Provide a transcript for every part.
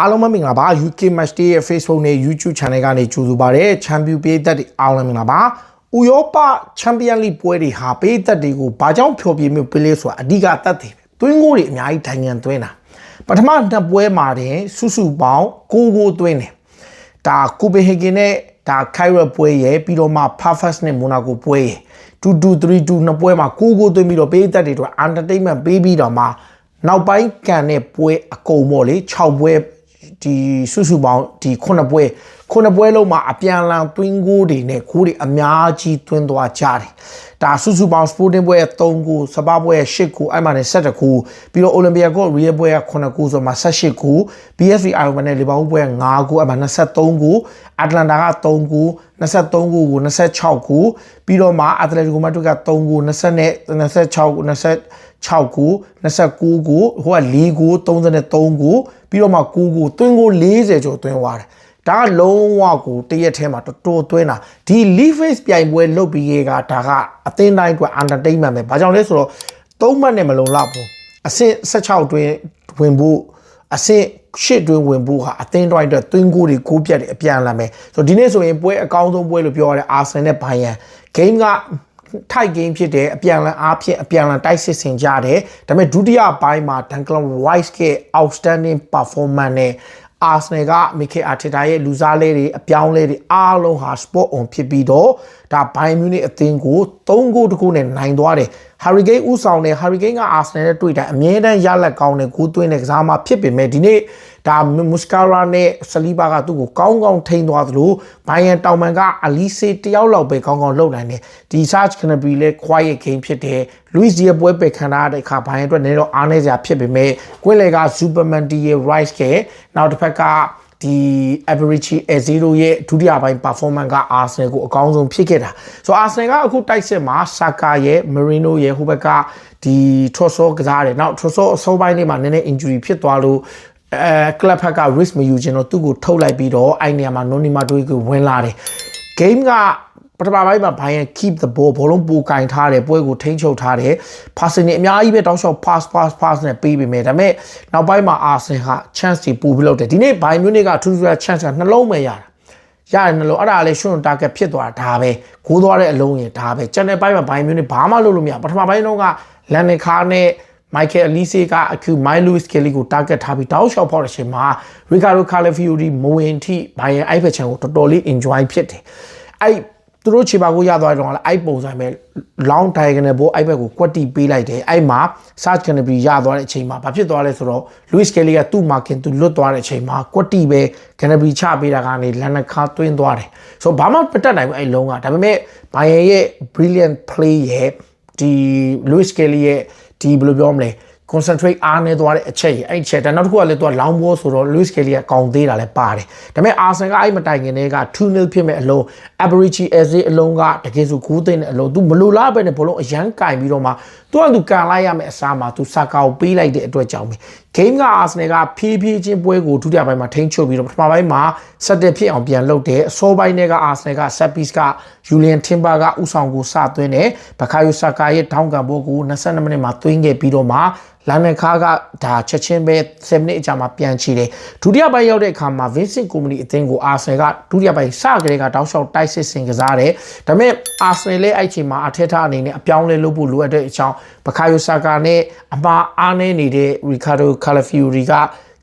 အားလုံးပဲမင်္ဂလာပါ UK Match Day ရဲ့ Facebook နဲ့ YouTube Channel ကနေကြိုဆိုပါရစေချန်ပီယံပေးသက်တွေအားလုံးမင်္ဂလာပါဥရောပချန်ပီယံလိပွဲတွေဟာပေးသက်တွေကိုဘာကြောင့်ဖျော်ဖြေမျိုးပေးလဲဆိုတာအဓိကတတ်တယ်ပဲတွင်းကိုတွေအများကြီးဒိုင်ငံသွင်းတာပထမနှစ်ပွဲမှာတင်စုစုပေါင်း9ကိုသွင်းတယ်ဒါကိုပင်ဟေဂင်နဲ့ဒါခိုင်ရပွဲရဲ့ပြီးတော့မှ Pafas နဲ့ Monaco ပွဲရဲ့2232နှစ်ပွဲမှာ9ကိုသွင်းပြီးတော့ပေးသက်တွေအတွက် entertainment ပေးပြီးတော့မှနောက်ပိုင်းကန်တဲ့ပွဲအကုန်ပေါ့လေ6ပွဲ ဒီစုစုပေါင်းဒီခုနှစ်ပွဲခုနှစ်ပွဲလုံးမှာအပြန်အလှန်သွင်းကိုးတွေနဲ့ကိုးတွေအများကြီးသွင်းသွားကြတယ်။ဒါစုစုပေါင်း Sporting ပွဲ3ကိုစပါပွဲ8ကိုအဲ့မှာနဲ့17ကိုပြီးတော့ Olympia ကို Real ပွဲ9ကိုဆိုမှာ18ကို BSV Ironman နဲ့ Liverpool ပွဲ9ကိုအဲ့မှာ23ကို Atlanta က3ကို23ကိုကို26ကိုပြီးတော့မှ Atletico Madrid က3ကို20နဲ့26ကို20 6ကို29ကိုဟိုက4ကို33ကိုပြီးတော့မှ9ကိုတွင်းကို40ကျော်တွင်းသွားတယ်ဒါကလုံးဝကိုတရက်ထဲမှာတော်တော်သွင်းတာဒီ leaf face ပြိုင်ပွဲလုပ်ပြီးခဲ့ကဒါကအသင်းတိုင်းအတွက် entertainment ပဲဘာကြောင့်လဲဆိုတော့၃မှတ်နဲ့မလုံလောက်ဘူးအဆင့်16တွင်းဝင်ဖို့အဆင့်ရှစ်တွင်းဝင်ဖို့ဟာအသင်းတိုင်းအတွက်သွင်းကိုတွေကိုးပြတ်တွေအပြန်လာမယ်ဆိုတော့ဒီနေ့ဆိုရင်ပွဲအကောင်းဆုံးပွဲလို့ပြောရတဲ့အာဆင်နဲ့ဘိုင်ယန်ဂိမ်းက ထိုက်ဂိမ်းဖြစ်တယ်အပြန်လန်အားဖြင့်အပြန်လန်တိုက်စစ်ဆင်ကြတယ်ဒါပေမဲ့ဒုတိယပိုင်းမှာ Declan Rice ရဲ့ outstanding performance နဲ့ Arsenal က Mikel Arteta ရဲ့လူစားလေးတွေအပြောင်းလဲတွေအားလုံးဟာ spot on ဖြစ်ပြီးတော့ ဒါ Bayern Munich အသင်းကို3ဂိုးတကူနဲ့နိုင်သွားတယ် Harry Kane ဥဆောင်တဲ့ Harry Kane က Arsenal နဲ့တွေ့တိုင်းအမြဲတမ်းရလက်ကောင်းတဲ့ဂိုးသွင်းတဲ့ကစားမဖြစ်ပေမဲ့ဒီနေ့ဒါမုစကာရာနဲ့ဆလီဘာကသူ့ကိုကောင်းကောင်းထိန်းသွားသလိုဘိုင်ယန်တောင်မန်ကအလီစေတယောက်လောက်ပဲကောင်းကောင်းလှုပ်နိုင်တယ်ဒီ Search Canary လဲ quiet game ဖြစ်တယ် Luis Diaz ပွဲပယ်ခံရတဲ့အခါဘိုင်ယန်အတွက်နည်းတော့အားနည်းစရာဖြစ်ပေမဲ့ကွင်းလေက Superman D ရဲ့ Rice ကနောက်တစ်ဖက်က ဒီ average A0 ရဲ့ဒုတိယပိုင်း performance က Arsenal ကိုအကောင်းဆုံးဖြစ်ခဲ့တာဆိုတော့ Arsenal ကအခုတိုက်စစ်မှာ Saka ရဲ့ Marino ရဲ့ဟိုဘက်ကဒီ Trossard ကစားတယ်နောက် Trossard အစောပိုင်းလေးမှာနည်းနည်း injury ဖြစ်သွားလို့အဲ club ဘက်က risk မယူချင်တော့သူ့ကိုထုတ်လိုက်ပြီးတော့အဲ့နေရာမှာ Noni Madueke ကိုဝင်လာတယ် game ကပ ထမပိုင်းမှာဘိုင်းရန် keep the ball ဘောလုံးပူကင်ထားတယ်ပွဲကိုထိန်းချုပ်ထားတယ် passing တွေအများကြီးပဲတောက်လျှောက် pass pass pass နဲ့ပေးပေမဲ့ဒါပေမဲ့နောက်ပိုင်းမှာ Arsenal က chance တွေပူပြီးလုပ်တယ်ဒီနေ့ဘိုင်းမြူနစ်ကထူးထူးခြား chance ကနှလုံးပဲရတာရတယ်နှလုံးအဲ့ဒါလည်း short target ဖြစ်သွားတာဒါပဲဂိုးသွားတဲ့အလုံးရင်ဒါပဲကျန်တဲ့ပိုင်းမှာဘိုင်းမြူနစ်ဘာမှလုပ်လို့မရပထမပိုင်းတော့ကလန်နီခါနဲ့မိုက်ကယ်အလီဆေကအခုမိုင်လူးစ်ကယ်လီကို target ထားပြီးတောက်လျှောက်ဖောက်တဲ့အချိန်မှာရီကာဒိုကာလဖီယိုဒီမဝင်ထိဘိုင်ယန်အိုက်ဖက်ချန်ကိုတော်တော်လေး enjoy ဖြစ်တယ်အဲ့ သူတို့ခြေပါကိုရသွားတော့လည်းအဲ့ပုံစံပဲ long diagonal ဘောအဲ့ဘက်ကိုကွက်တီပေးလိုက်တယ်အဲ့မှာ search canopy ရသွားတဲ့အချိန်မှာဘာဖြစ်သွားလဲဆိုတော့ Luis Kelly ကသူ့ marking သူလွတ်သွားတဲ့အချိန်မှာကွက်တီပဲ canopy ချပေးတာကနေလန်နခါတွင်းသွားတယ်ဆိုတော့ဘာမှမတက်နိုင်ဘူးအဲ့လုံးကဒါပေမဲ့ Bayern ရဲ့ brilliant play ရဲ့ဒီ Luis Kelly ရဲ့ဒီဘယ်လိုပြောမလဲ concentrate အားနေသွားတဲ့အချက်ကြီးအဲ့ချက်ဒါနောက်တစ်ခုကလည်းသူကလောင်းဘောဆိုတော့ Luis Kelly ကကောင်းသေးတာလည်းပါတယ်ဒါပေမဲ့ Arsenal ကအဲ့မတိုင်ခင်တည်းက2-0ဖြစ်မဲ့အလုံး Aberichy Eze အလုံးကတကယ်ဆိုဂိုးသိမ်းတဲ့အလုံးသူမလိုလားပဲနဲ့ဘလုံးအရန်ကင်ပြီးတော့မှ သူကသူကန်လိုက်ရမယ့်အစားမှာသူစာကာကိုပေးလိုက်တဲ့အတွက်ကြောင့်ပဲ game က Arsenal ကဖြည်းဖြည်းချင်းပွဲကိုဒုတိယပိုင်းမှာထိန်းချုပ်ပြီးတော့ပထမပိုင်းမှာဆက်တက်ဖြစ်အောင်ပြန်လုပ်တယ်အစောပိုင်းတွေက Arsenal က set piece က Julian Timber ကဥဆောင်ကိုစသွင်းတယ်ဘကာယိုဆာကာရဲ့ထောင်းကန်ဘောကို22မိနစ်မှာသွင်းခဲ့ပြီးတော့မှလန်နခါကဒါချက်ချင်းပဲ7မိနစ်အကြာမှာပြန်ချီတယ်ဒုတိယပိုင်းရောက်တဲ့အခါမှာ Vincent Company အသင်းကို Arsenal ကဒုတိယပိုင်းစကလေးကတောက်လျှောက်တိုက်စစ်ဆင်ကစားတယ်ဒါပေမဲ့ Arsenal လည်းအဲ့ချိန်မှာအထက်ထအနေနဲ့အပြောင်းလဲလုပ်ဖို့လိုအပ်တဲ့အကြောင်းဘကာယိုဆာကာနဲ့အမှားအားနည်းနေတဲ့ Ricardo Calafiori က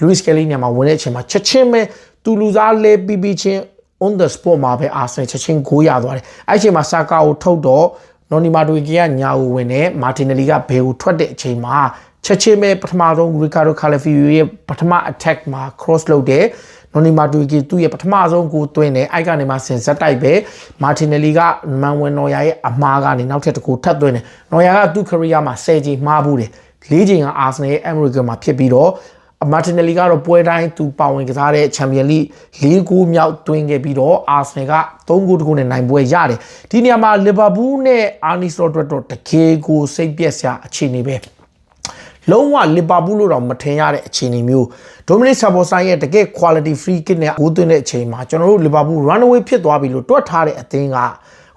Luis Kelly ညမှာဝင်တဲ့အချိန်မှာချက်ချင်းပဲသူလူစားလဲပြီးပြီးချင်း on the spot မှာပဲ Arsenal ချက်ချင်းကိုရသွားတယ်အဲ့ချိန်မှာဆာကာကိုထုတ်တော့နော်နီမာဒွေကီကညာကိုဝင်တယ်မာတင်နယ်လီကဘေကိုထွက်တဲ့အချိန်မှာ ချက်ချင်းပဲပထမဆုံးရီကာဒိုကာလဖီယိုရဲ့ပထမ attack မှာ cross လုပ်တယ်နော်နီမာဒွေကီသူ့ရဲ့ပထမဆုံးကိုသွင်းတယ်အဲ့ကနေမှဆင်ဆက်တိုက်ပဲမာတင်နယ်လီကမန်ဝင်နော်ယာရဲ့အမားကနေနောက်ထပ်တစ်ခုထပ်သွင်းတယ်နော်ယာကသူ့ career မှာ10ချိန်မှားဘူးတယ်၄ချိန်ကအာဆင်နယ်ရဲ့ American မှာဖြစ်ပြီးတော့မာတင်နယ်လီကတော့ပွဲတိုင်းသူပါဝင်ကစားတဲ့ချန်ပီယံလိ၄ဂိုးမြောက်သွင်းခဲ့ပြီးတော့အာဆင်နယ်က၃ဂိုးတကူနဲ့နိုင်ပွဲရတယ်ဒီနေရာမှာလီဗာပူးနဲ့အာနီစတော်အတွက်တော့တကယ်ကိုစိတ်ပြက်စရာအခြေအနေပဲ လုံးဝလီဗာပူးလို့တော့မထင်ရတဲ့အခြေအနေမျိုးဒိုမနစ်ဆာဘောဆိုင်ရဲ့တကယ် quality free kick နဲ့ဂိုးသွင်းတဲ့အချိန်မှာကျွန်တော်တို့လီဗာပူး run away ဖြစ်သွားပြီလို့တွက်ထားတဲ့အသင်းကအ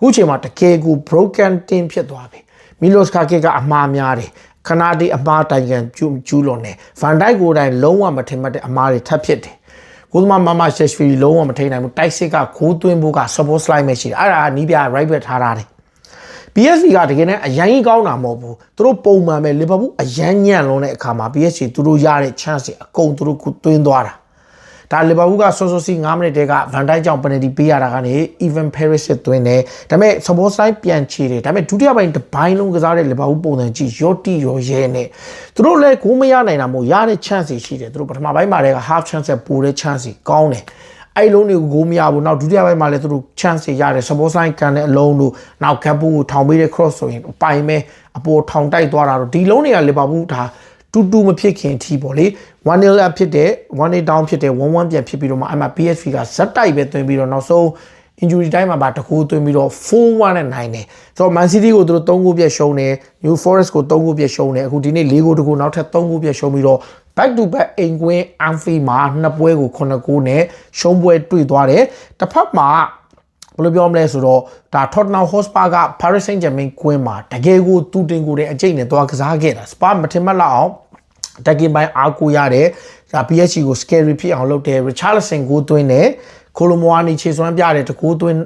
ခုချိန်မှာတကယ်ကို broken team ဖြစ်သွားပြီမီလိုစကာကီကအမှားများတယ်ခနာဒီအမားတိုင်ကန်ကျူးကျူးလွန်တယ်ဗန်ဒိုက်ကိုယ်တိုင်လုံးဝမထင်မှတ်တဲ့အမားတွေထပ်ဖြစ်တယ်ကိုသမားမမရှက်ဖီလုံးဝမထိန်နိုင်ဘူးတိုက်စစ်ကခိုးသွင်းဖို့က support slide ပဲရှိတယ်အဲ့ဒါနီးပြ right back ထားထားတယ် PSG ကတကယ်နဲ့အရန်ကြီးကောင်းတာမဟုတ်ဘူးသူတို့ပုံမှန်ပဲလီဗာပူးအရန်ညံ့လုံးတဲ့အခါမှာ PSG သူတို့ရတဲ့ chance တွေအကုန်သူတို့သွင်းသွားတာဒါလီဗာပူးကစောစောစီ9မိနစ်တည်းကဗန်ဒိုက်ကြောင့်ပယ်နယ်တီပေးရတာကနေ Even Paris သွင်းတယ်ဒါပေမဲ့ support side ပြန်ချေတယ်ဒါပေမဲ့ဒုတိယပိုင်းတစ်ပိုင်းလုံးကစားတဲ့လီဗာပူးပုံစံကြည့်ရော့တီရောရဲနဲ့သူတို့လည်းဂိုးမရနိုင်တာမို့ရတဲ့ chance တွေရှိတယ်သူတို့ပထမပိုင်းမှာလည်း half chance ပိုတဲ့ chance တွေကောင်းတယ် အဲ့လုံးတွေကိုဂိုးမရဘူးနောက်ဒုတိယပိုင်းမှာလည်းသူတို့ chance တွေရတယ် support line ကန်တဲ့အလုံးတို့နောက် gap ကိုထောင်ပေးတဲ့ cross ဆိုရင်ပိုင်မဲအပေါ်ထောင်တိုက်သွားတာတော့ဒီလုံးတွေကလီဗာပူးဒါတူတူမဖြစ်ခင်အထိပေါ့လေ1-0 up ဖြစ်တယ်1-0 down ဖြစ်တယ်1-1ပြန်ဖြစ်ပြီးတော့မှအဲ့မှာ PSV ကဇက်တိုက်ပဲသွင်းပြီးတော့နောက်ဆုံး injury time မှာပါတကူသွင်းပြီးတော့4-1နဲ့နိုင်တယ်ဆိုတော့ Man City ကိုသူတို့3ဂိုးပြည့်ရှုံးတယ် New Forest ကို3ဂိုးပြည့်ရှုံးတယ်အခုဒီနေ့4ဂိုးတကူနောက်ထပ်3ဂိုးပြည့်ရှုံးပြီးတော့ back to back အိမ်ကွင်း Anfield မှာနှစ်ပွဲကို9ဂိုးနဲ့ရှုံးပွဲတွေ့သွားတယ်တစ်ဖက်မှာဘယ်လိုပြောမလဲဆိုတော့ဒါ Tottenham Hotspur က Paris Saint-Germain ကွင်းမှာတကယ်ကိုတူတင်ကိုတဲ့အကျိတ်နဲ့သွားကစားခဲ့တာ Spa မထင်မှတ်လောက်အောင်တက်ကင်ပိုင်းအားကိုရတယ်ဒါ PSG ကို scary ဖြစ်အောင်လုပ်တယ် Richarlison ကိုသွင်းတယ် ကိုလိုမိုအာနီခြေစွမ်းပြတယ်တကူသွင်း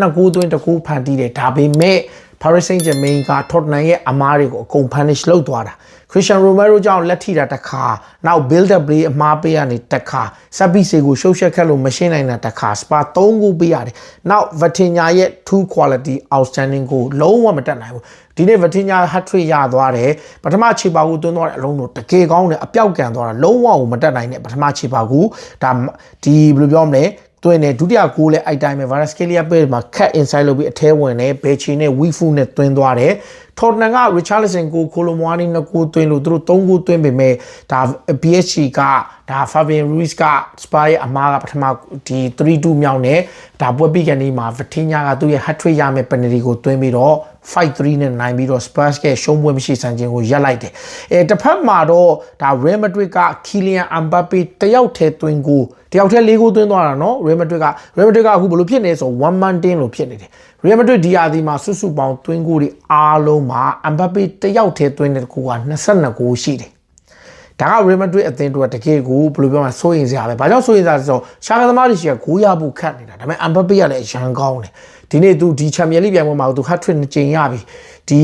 နှစ်ကူသွင်းတကူဖန်တီးတယ်ဒါပေမဲ့ Paris Saint-Germain က Tottenham ရဲ့အမားတွေကိုအကုန် punish လုပ်သွားတာ Christian Romero ကြောင့်လက်ထိတာတစ်ခါနောက် build up play အမားပေးရနေတစ်ခါစပ်ပီစေကိုရှုပ်ရှက်ခတ်လို့မရှင်းနိုင်တာတစ်ခါ Spa 3ခုပေးရတယ်နောက် Vitinha ရဲ့ two quality outstanding ကိုလုံးဝမတက်နိုင်ဘူးဒီနေ့ Vitinha hat trick ရသွားတယ်ပထမခြေပါကူသွင်းသွားတဲ့အလုံးတို့တကယ်ကောင်းတယ်အပြောက်ကန်သွားတာလုံးဝကိုမတက်နိုင်တဲ့ပထမခြေပါကူဒါဒီဘယ်လိုပြောမလဲ တွင်းတယ်ဒုတိယဂိုးလည်းအဲ့တိုင်းပဲ Varaskelia ပေးမှာ cut inside လုပ်ပြီးအထဲဝင်တယ်ဘေချီနဲ့ Wifu နဲ့တွင်းသွားတယ်ထော်တနန်က Richarlison ကိုကိုလိုမွာနီနှစ်ကိုတွင်းလို့သူတို့သုံးကိုတွင်းပေမဲ့ဒါ PSG ကဒါ Fabian Ruiz က Spy ရဲ့အမားကပထမဒီ3-2မြောက်နဲ့ဒါပွဲပြီးကနေမှာ Vitinha ကသူ့ရဲ့ hat trick ရမယ် penalty ကိုတွင်းပြီးတော့5-3နဲ့နိုင်ပြီးတော့ Spurs ကရှုံးပွဲမရှိဆန်ခြင်းကိုရပ်လိုက်တယ်အဲတစ်ဖက်မှာတော့ဒါ Real Madrid က Kylian Mbappe တယောက်ထဲတွင်းကို တယောက်ထဲ၄ကိုတွင်းသွားတာနော် Real Madrid က Real Madrid ကအခုဘယ်လိုဖြစ်နေဆို one man team လို့ဖြစ်နေတယ် Real Madrid ဒီယာဒီမှာစုစုပေါင်းတွင်းကိုတွေအားလုံးမှာ Mbappe တယောက်ထဲတွင်းတဲ့ကိုက22ကိုရှိတယ် ဒါက Real Madrid အသင်းတို့ကတကယ်ကိုဘယ်လိုပြောမလဲစိုးရင်စရာပဲ။ဘာကြောင့်စိုးရင်စရာလဲဆိုတော့ရှာကသမားတွေရှိကဂိုးရဖို့ခက်နေတာ။ဒါပေမဲ့ Mbappe ကလည်းအရန်ကောင်းတယ်။ဒီနေ့သူဒီ Champions League ပြိုင်ပွဲမှာသူ hat trick နှစ်ကြိမ်ရပြီ။ဒီ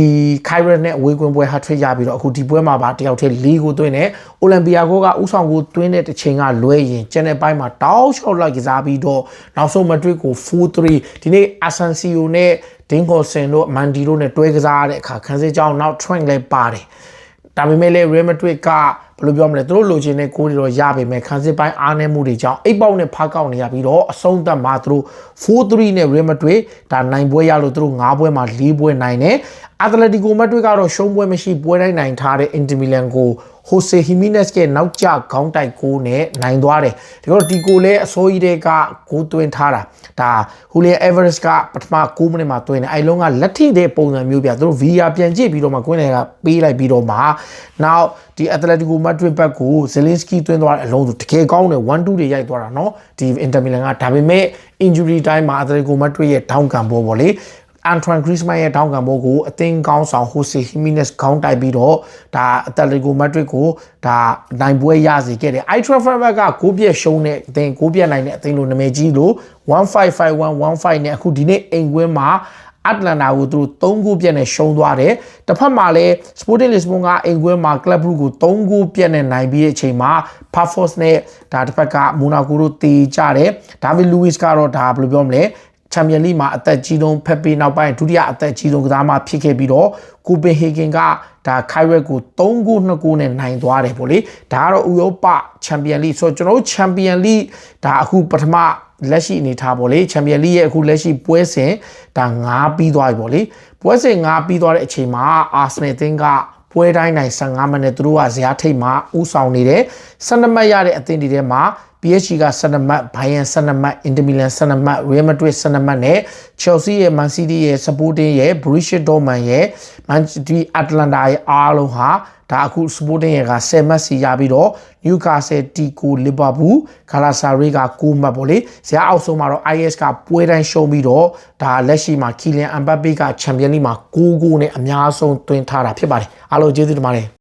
Kyrie နဲ့အဝေးကွင်းပွဲ hat trick ရပြီးတော့အခုဒီပွဲမှာပါတယောက်တည်း၄ကိုသွင်းတယ်။ Olympia ကိုကဥဆောင်ကိုသွင်းတဲ့တစ်ချိန်ကလွဲရင်ကျန်တဲ့ပိုင်းမှာတောက်လျှောက်လိုက်ကစားပြီးတော့နောက်ဆုံး Madrid ကို4-3ဒီနေ့ Asensio နဲ့ဒင်းကော်ဆင်တို့မန်ဒီတို့နဲ့တွဲကစားရတဲ့အခါခန်းစစ်ကြောင်းနောက် Trent လည်းပါတယ်။ဒါပေမဲ့လည်း Real Madrid က ဘယ်လိုပြောမလဲသူတို့လိုချင်တဲ့ကိုးတွေတော့ရပေမဲ့ခန်းစစ်ပိုင်းအားနည်းမှုတွေကြောင့်အိတ်ပေါက်နဲ့ဖားကောက်နေရပြီးတော့အဆုံးသတ်မှာသူတို့4-3နဲ့ Real Madrid ဒါနိုင်ပွဲရလို့သူတို့9ပွဲမှာ4ပွဲနိုင်တယ်။ Atletico Madrid ကတော့ရှုံးပွဲမရှိပွဲတိုင်းနိုင်ထားတဲ့ Inter Milan ကိုဟိုဆေဟီမီနက်စ်ရဲ့နောက်ကျခေါင်းတိုက်ကိုနဲ့နိုင်သွားတယ်ဒီတော့ဒီကိုလည်းအစိုးရတဲ့ကဂိုးသွင်းထားတာဒါဟူလီယန်အေဗာရက်စ်ကပထမ9မိနစ်မှာသွင်းတယ်အဲလုံးကလက်ထိတဲ့ပုံစံမျိုးပြသူတို့ VR ပြန်ကြည့်ပြီးတော့မှကွင်းလယ်ကပေးလိုက်ပြီးတော့မှနောက်ဒီအက်တလက်တီကိုမတ်ဒရစ်ဘက်ကိုဇယ်လင်စကီသွင်းသွားတဲ့အလုံးစုတကယ်ကောင်းတယ်1 2တွေရိုက်သွားတာနော်ဒီ Inter Milan ကဒါပေမဲ့ injury time မှာ Atletico Madrid ရဲ့ down ကံပေါ်ပေါ့လေအန်ထရန်ဂရစ်မန်ရဲ့တောင်းကံဘောကိုအသင်းကောင်းဆောင်ဟိုဆီဟီမီနက်စ်ခေါင်းတိုက်ပြီးတော့ဒါအသက်လီကိုမက်ဒရစ်ကိုဒါနိုင်ပွဲရစေခဲ့တယ်အိုက်ထရာဖဘက်ကကိုပြက်ရှုံးတဲ့အသင်းကိုပြက်နိုင်တဲ့အသင်းလိုနာမည်ကြီးလို့155115နဲ့အခုဒီနေ့အိမ်ကွင်းမှာ အတ္တလန်တာကိုသူတို့3ဂိုးပြက်နဲ့ရှုံးသွားတယ်။တစ်ဖက်မှာလည်း Sporting Lisbon ကအိမ်ကွင်းမှာ Club Brugge ကို3ဂိုးပြက်နဲ့နိုင်ပြီးတဲ့အချိန်မှာ Pafos နဲ့ဒါတစ်ဖက်က Monaco တို့တေကြတယ်။ David Luiz ကတော့ဒါဘယ်လိုပြောမလဲ ချန်ပီယံလိမှာအသက်ကြီးဆုံးဖက်ပေးနောက်ပိုင်းဒုတိယအသက်ကြီးဆုံးကစားမဖြစ်ခဲ့ပြီးတော့ကိုပင်ဟေဂင်ကဒါခိုင်ရက်ကို3ဂိုး2ဂိုးနဲ့နိုင်သွားတယ်ပေါ့လေဒါကတော့ဥရောပချန်ပီယံလိဆိုတော့ကျွန်တော်တို့ချန်ပီယံလိဒါအခုပထမလက်ရှိအနေထားပေါ့လေချန်ပီယံလိရဲ့အခုလက်ရှိပွဲစဉ်ဒါ9ပြီးသွားပြီပေါ့လေပွဲစဉ်9ပြီးသွားတဲ့အချိန်မှာအာဆနယ်အသင်းက ပွဲတိုင်းနိုင်15မိနစ်သူတို့ကဇယားထိတ်မှာဥဆောင်နေတယ်12မှတ်ရတဲ့အသင်းတွေထဲမှာ PSG က12မှတ် Bayern 12မှတ် Inter Milan 12မှတ် Real Madrid 12မှတ်နဲ့ Chelsea ရဲ့ Man City ရဲ့ Sporting ရဲ့ Borussia Dortmund ရဲ့ Manchester Atlanta ရဲ့အားလုံးဟာ ဒါအခု Sporting ရဲ့က10မှတ်စီရပြီးတော့ Newcastle Tico Liverpool Galatasaray က9မှတ်ပေါ့လေဇာတ်အောက်ဆုံးမှာတော့ IS ကပွဲတိုင်းရှုံးပြီးတော့ဒါလက်ရှိမှာ Kylian Mbappe က Champions League မှာ9ဂိုးနဲ့အများဆုံးသွင်းထားတာဖြစ်ပါတယ်အားလုံးကျေးဇူးတင်ပါတယ်